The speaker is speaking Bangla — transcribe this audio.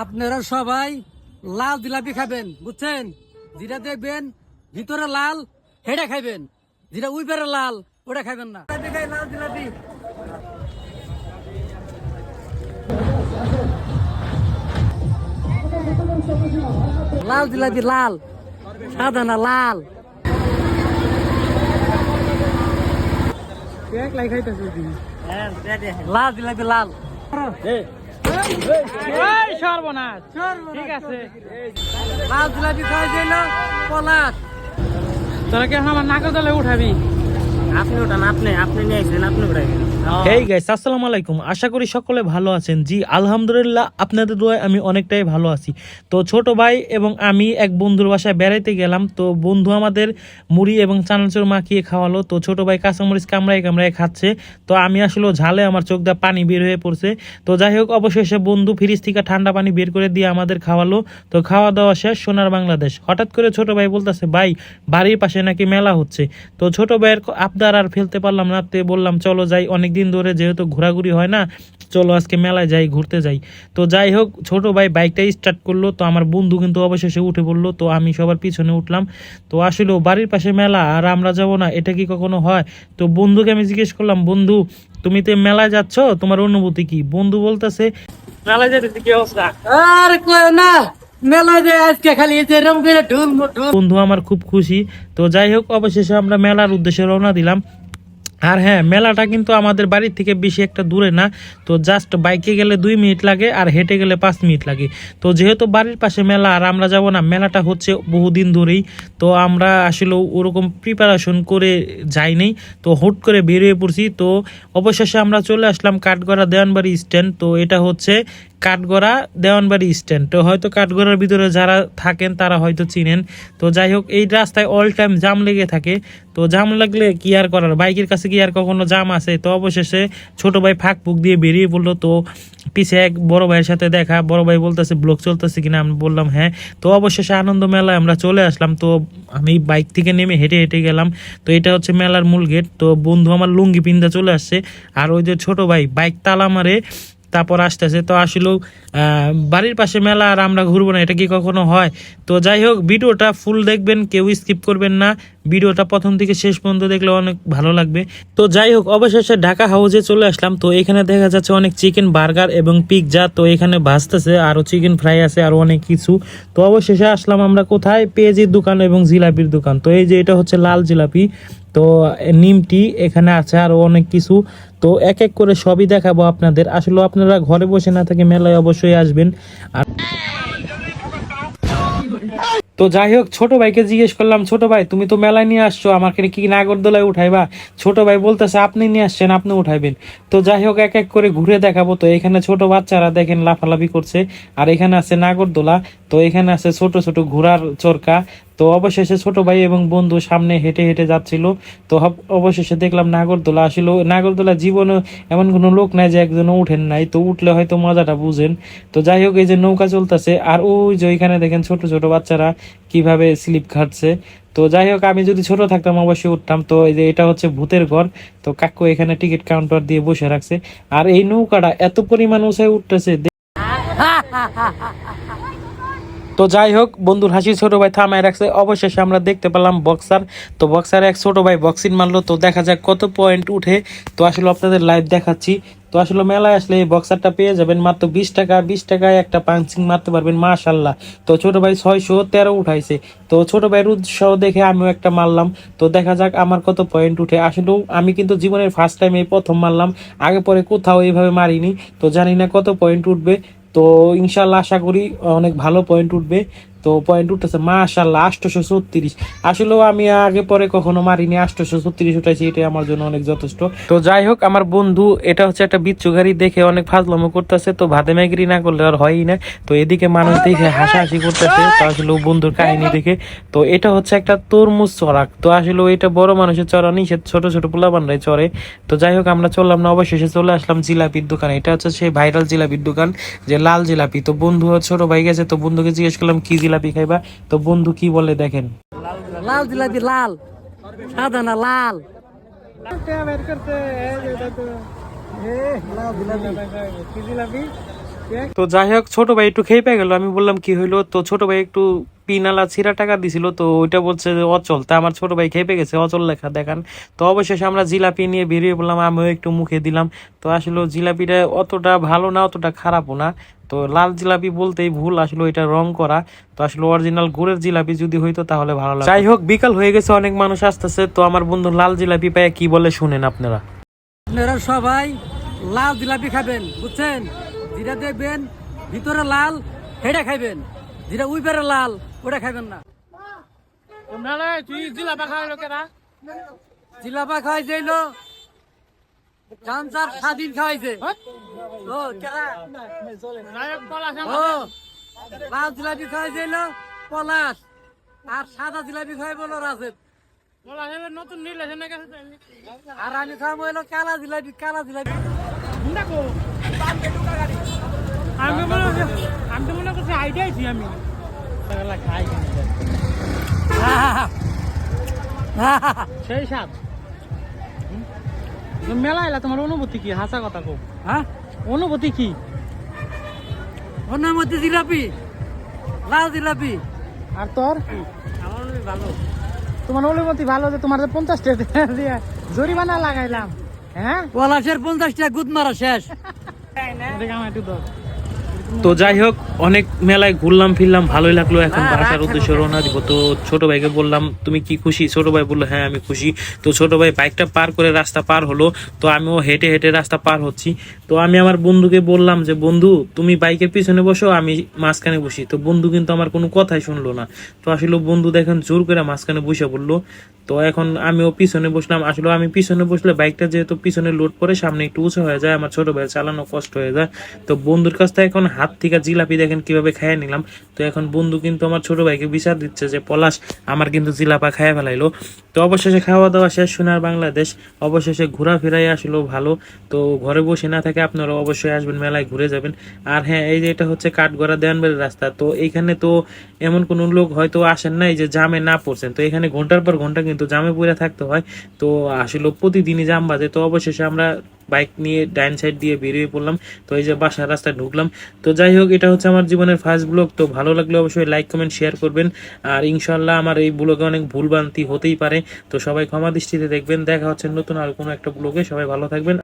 আপনারা সবাই লাল জিলাপি খাবেন বুঝছেন? যেটা দেখবেন ভিতরে লাল হেডা খাইবেন। যেটা উইপারে লাল ওটা খাইবেন না। লাল জিলাপি লাল জিলাপি লাল। সাদা না লাল লাল জিলাপি লাল। সর্বনাশ। ঠিক আছে। পাঁচ জিলাপি খাওয়া যায় না পলাশ। তোরা কি এখন আমার নাকের উঠাবি? আপনি ওঠান আপনি আপনি নিয়ে আসছেন আপনি উঠাইবেন। হেই গাইস আসসালামু আলাইকুম। আশা করি সকলে ভালো আছেন। জি, আলহামদুলিল্লাহ আপনাদের দোয়ায় আমি অনেকটাই ভালো আছি। তো ছোট ভাই এবং আমি এক বন্ধুর বাসায় বেড়াইতে গেলাম। তো বন্ধু আমাদের মুড়ি এবং চানাচুর মাখিয়ে খাওয়ালো। তো ছোট ভাই কাঁচামরিচ কামড়ায় কামড়ায় খাচ্ছে। তো আমি আসলে ঝালে আমার চোখ দিয়ে পানি বের হয়ে পড়ছে। তো যাই হোক, অবশেষে বন্ধু ফ্রিজ থেকে ঠান্ডা পানি বের করে দিয়ে আমাদের খাওয়ালো। তো খাওয়া দাওয়া শেষ, সোনার বাংলাদেশ। হঠাৎ করে ছোট ভাই বলতেছে, ভাই, বাড়ির পাশে নাকি মেলা হচ্ছে? তো ছোট ভাইয়ের আবদার আর ফেলতে পারলাম না। তে বললাম, চলো যাই, অনেক দিন ধরে যেহেতু ঘোরাঘুরি হয় না চলো আজকে মেলায় যাই ঘুরতে যাই। তো যাই হোক ছোট ভাই বাইকটাই স্টার্ট করল তো আমার বন্ধু কিন্তু অবশেষে উঠে পড়ল তো আমি সবার পিছনে উঠলাম। তো আসলে বাড়ির পাশে মেলা আর আমরা যাব না এটা কি কখনো হয়? তো বন্ধুকে আমি জিজ্ঞেস করলাম বন্ধু তুমি তো মেলায় যাচ্ছ তোমার অনুভূতি কি? বন্ধু বলতেছে মেলায় যেতে কি অবস্থা? আর না বন্ধু আমার খুব খুশি। তো যাই হোক অবশেষে আমরা মেলার উদ্দেশ্যে রওনা দিলাম। আর হ্যাঁ মেলাটা কিন্তু আমাদের বাড়ির থেকে বেশি একটা দূরে না। তো জাস্ট বাইকে গেলে দুই মিনিট লাগে আর হেঁটে গেলে পাঁচ মিনিট লাগে। তো যেহেতু বাড়ির পাশে মেলা আর আমরা যাব না, মেলাটা হচ্ছে বহুদিন ধরেই। তো আমরা আসলে ওরকম প্রিপারেশন করে যাইনি। তো হুট করে বেরিয়ে পড়ছি। তো অবশেষে আমরা চলে আসলাম কাঠগড়া দেওয়ানবাড়ি স্ট্যান্ড তো এটা হচ্ছে কাঠগড়া দেওয়ানবাড়ি স্ট্যান্ড তো হয়তো কাঠগড়ার ভিতরে যারা থাকেন, তারা হয়তো চিনেন। তো যাই হোক, এই রাস্তায় অল টাইম জাম লেগে থাকে। তো জাম লাগলে কি আর করার? বাইকের কাছে কি আর কখনো জাম আছে? তো অবশেষে ছোট ভাই ফাঁক ফুক দিয়ে বেরিয়ে পড়ল। তো পিছে এক বড় ভাইয়ের সাথে দেখা। বড় ভাই বলতেছে ব্লক চলতেছে কিনা? আমি বললাম হ্যাঁ। তো অবশেষে আনন্দ মেলায় আমরা চলে আসলাম। তো আমি বাইক থেকে নেমে হেঁটে হেঁটে গেলাম। তো এটা হচ্ছে মেলার মূল গেট তো বন্ধু আমার লুঙ্গি পিন্দা চলে আসছে। আর ওই যে ছোট ভাই বাইক তালা মারে তারপর আসতেছে। তো আসলেও বাড়ির পাশে মেলা আর আমরা ঘুরবো না, এটা কি কখনো হয়? তো যাই হোক, ভিডিওটা ফুল দেখবেন, কেউ স্কিপ করবেন না। ভিডিওটা প্রথম থেকে শেষ পর্যন্ত দেখলে অনেক ভালো লাগবে। তো যাই হোক, অবশেষে ঢাকা হাউসে চলে আসলাম। তো এখানে দেখা যাচ্ছে অনেক চিকেন বার্গার এবং পিৎজা তো এখানে ভাজতেছে আরও চিকেন ফ্রাই আছে আরও অনেক কিছু। তো অবশেষে আসলাম আমরা কোথায়? পেঁয়াজির দোকান এবং জিলাপির দোকান। তো এই যে এটা হচ্ছে লাল জিলাপি। তো নিমটি এখানে আছে, আরও অনেক কিছু। তো এক এক করে সবই দেখাবো আপনাদের। আসলে আপনারা ঘরে বসে না থাকে মেলায় অবশ্যই আসবেন। আর তো যাই হোক, ছোট ভাইকে জিজ্ঞেস করলাম, ছোট ভাই, তুমি তো মেলায় নিয়ে আসছো, আমাকে কি নাগরদোলায় উঠাইবা? ছোট ভাই বলতেছে, আপনি নিয়ে আসছেন, আপনি উঠাইবেন। তো যাই হোক, এক এক করে ঘুরে দেখাবো। তো এখানে ছোট বাচ্চারা দেখেন লাফালাফি করছে, আর এখানে আছে নাগরদোলা। তো এখানে আছে ছোট ছোট ঘোড়ার চরকা। তো অবশেষে ছোট ভাই এবং বন্ধু সামনে হেঁটে হেঁটে যাচ্ছিল। তো অবশেষে দেখলাম নাগরদোলা আসলে। নাগরদোলা জীবনে এমন কোনো লোক নাই যে একজনও উঠেন নাই। তো উঠলে হয়তো মজাটা বুঝেন। তো যাই হোক, এই যে নৌকা চলতেছে। আর ওই যে ওইখানে দেখেন ছোট ছোট বাচ্চারা কীভাবে স্লিপ খাটছে তো যাই হোক, আমি যদি ছোট থাকতাম অবশ্যই উঠতাম। তো এই যে এটা হচ্ছে ভূতের ঘর। তো কাকু এখানে টিকিট কাউন্টার দিয়ে বসে রাখছে। আর এই নৌকাটা এত পরিমাণ উঠতেছে তো যাই হোক, বন্ধুর হাসি ছোট ভাই থামায় রাখছে। অবশেষে আমরা দেখতে পেলাম বক্সার। তো বক্সার এক ছোট ভাই বক্সিং মারলো। তো দেখা যাক কত পয়েন্ট উঠে। তো আসলে আপনাদের লাইভ দেখাচ্ছি। তো আসলে মেলায় আসলে এই বক্সারটা পেয়ে যাবেন মাত্র বিশ টাকা। বিশ টাকায় একটা পাঞ্চিং মারতে পারবেন মাশাল্লাহ তো ছোট ভাই ছয়শো তেরো উঠাইছে। তো ছোট ভাইয়ের উৎসাহ দেখে আমিও একটা মারলাম। তো দেখা যাক আমার কত পয়েন্ট উঠে। আসলেও আমি কিন্তু জীবনের ফার্স্ট টাইম এই প্রথম মারলাম। আগে পরে কোথাও এইভাবে মারিনি। তো জানি না কত পয়েন্ট উঠবে। তো ইনশাল্লাহ আশা করি অনেক ভালো পয়েন্ট উঠবে। তো পয়েন্ট উঠতেছে মাশাল্লাহ আটশোশো ছত্রিশ। আসলেও আমি আগে পরে কখনো মারিনি আটশোশো ছত্রিশ উঠাইছি, এটাই আমার জন্য অনেক যথেষ্ট। তো যাই হোক, আমার বন্ধু, এটা হচ্ছে একটা বিচ্ছু গাড়ি দেখে অনেক ফাজলামো করতেছে, তো ভাদে ম্যাগরি না করলে আর হয়ই না। তো এদিকে মানুষ দেখে হাসাহাসি করতেছে, তো আসলে বন্ধুর কাহিনী দেখে। তো এটা হচ্ছে একটা তরমুজ চড়াক তো আসলে এটা বড় মানুষের চড়া নিষেধ ছোট ছোট পোলাবানরাই চড়ে। তো যাই হোক, আমরা চললাম না, অবশেষে চলে আসলাম জিলাপির দোকানে। এটা হচ্ছে সেই ভাইরাল জিলাপির দোকান, যে লাল জিলাপি। তো বন্ধু, ছোট ভাই গেছে, তো বন্ধুকে জিজ্ঞেস করলাম, কি জিলাপি খাইবা? তো বন্ধু কি বলে দেখেন? লাল জিলাপি লাল। সাদা না লাল? তো যাই হোক ছোট ভাই একটু খেয়ে পেয়ে গেল। আমি বললাম কি হইল? তো ছোট ভাই একটু পিনালা ছিরা টাকা দিছিল, তো ওইটা বলছে যে অচল। তা আমার ছোট ভাই খেপে গেছে, অচল লেখা দেখান। তো অবশেষে আমরা জিলাপি নিয়ে বেরিয়ে পড়লাম, আমিও একটু মুখে দিলাম। তো আসলে জিলাপিটা অতটা ভালো না, অতটা খারাপও না। তো লাল জিলাপি বলতেই ভুল, আসলে ওইটা রং করা। তো আসলে অরিজিনাল গুড়ের জিলাপি যদি হইতো, তাহলে ভালো লাগে যাই হোক, বিকাল হয়ে গেছে, অনেক মানুষ আসতেছে। তো আমার বন্ধু লাল জিলাপি পায় কি বলে শুনেন আপনারা। আপনারা সবাই লাল জিলাপি খাবেন, বুঝছেন? যেটা দেখবেন, ভিতরে লাল হেডে খাইবেন। যেটা উইপারে লাল ওটা খাইবেন না। মেলায় তুই জিলাপা খাওয়াই লোকেরা জিলাপা খাওয়াই যাইল কাঞ্চার স্বাধীন খাওয়াইছে। ও কেরা? ও লাল জিলাপি খাওয়াই যাইল পলাশ। আর সাদা জিলাপি খাওয়াই বলো রাজেদ নতুন রিলেশন আর আমি খাওয়াবো হলো কালা জিলাপি কালা জিলাপি। আমি মনে করছি আমি। তো করছি আইডিয়াইছি আমি খাই সেই স্বাদ মেলা এলা তোমার অনুভূতি কি? হাসা কথা কো হ্যাঁ? অনুভূতি কি? মধ্যে জিলাপি লাল জিলাপি। আর তোর? আমার ভালো। তোমার অনুভূতি ভালো যে তোমার পঞ্চাশ টাকা দিয়ে জরিমানা লাগাইলাম। হ্যাঁ? পলাশের পঞ্চাশটা গুদ মারা শেষ। দেখ আমার একটু দর তো যাই হোক অনেক মেলায় ঘুরলাম ফিরলাম ভালোই লাগল। এখন বাসার উদ্দেশ্যে রওনা দিব। তো ছোট ভাইকে বললাম তুমি কি খুশি? ছোট ভাই বলল হ্যাঁ আমি খুশি। তো ছোট ভাই বাইকটা পার করে রাস্তা পার হলো। তো আমিও হেঁটে হেঁটে রাস্তা পার হচ্ছি। তো আমি আমার বন্ধুকে বললাম যে, বন্ধু, তুমি বাইকের পিছনে বসো, আমি মাঝখানে বসি। তো বন্ধু কিন্তু আমার কোনো কথাই শুনলো না। তো আসলে বন্ধু দেখেন জোর করে মাঝখানে বসে বলল তো এখন আমিও পিছনে বসলাম। আসলে আমি পিছনে বসলে বাইকটা যেহেতু পিছনে লোড করে সামনে একটু উঁচু হয়ে যায়, আমার ছোট ভাইয়ের চালানো কষ্ট হয়ে যায়। তো বন্ধুর কাছ থেকে এখন হাত থেকে জিলাপি দেখেন কীভাবে খাইয়ে নিলাম। তো এখন বন্ধু কিন্তু আমার ছোট ভাইকে বিচার দিচ্ছে যে, পলাশ, আমার কিন্তু জিলাপা খাইয়ে ফেলাইলো। তো অবশেষে খাওয়া দাওয়া শেষ, সোনার বাংলাদেশ। অবশেষে ঘোরাফেরাই আসলো ভালো। তো ঘরে বসে না থাকে আপনারা অবশ্যই আসবেন, মেলায় ঘুরে যাবেন। আর হ্যাঁ এই যে এটা হচ্ছে কাঠগড়া দেওয়ানবাড়ির রাস্তা। তো এইখানে তো এমন কোনো লোক হয়তো আসেন নাই যে জামে না পড়ছেন তো এখানে ঘণ্টার পর ঘণ্টা কিন্তু জামে পড়ে থাকতে হয়। তো আসলে প্রতিদিনই জাম বাজে। তো অবশেষে আমরা বাইক নিয়ে ডাইন সাইড দিয়ে বেরিয়ে পড়লাম। তো এই যে বাসার রাস্তায় ঢুকলাম। তো যাই হোক, এটা হচ্ছে আমার জীবনের ফার্স্ট ব্লগ তো ভালো লাগলে অবশ্যই লাইক কমেন্ট শেয়ার করবেন। আর ইনশাল্লাহ আমার এই ব্লগে অনেক ভুলভ্রান্তি হতেই পারে। তো সবাই ক্ষমা দৃষ্টিতে দেখবেন। দেখা হচ্ছে নতুন আর কোনো একটা ব্লগে সবাই ভালো থাকবেন।